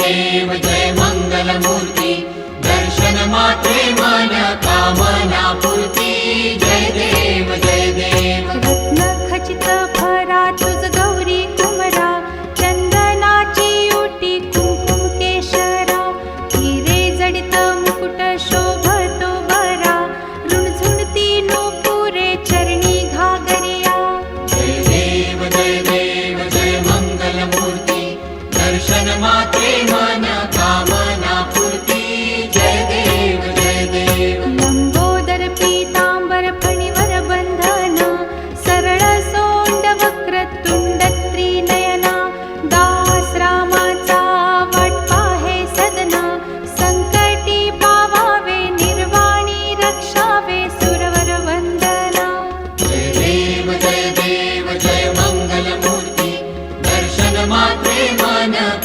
देव जय मङ्गलमूर्ति दर्शन मात्रे मन कामना पूर्ति जय देव जय देव. रत्न खचित भरा तुझ गौरी कुमरा चन्दनाची ओटी कुङ्कुम केशरा. हिरे जडित मुकुट दर्शन माते मन कामना पूर्ती. जय देव जय देव. लंबोदर पीतांबर फणिवर बंधन. सरळ सोंड वक्र तुंड त्रिनयना. दास रामाचा वाटपा हे सदना. संकटी पावावे निर्वाणी रक्षावे सुरवर वंदना. जय देव जय देव जय मंगलमूर्ती. दर्शन माते I know.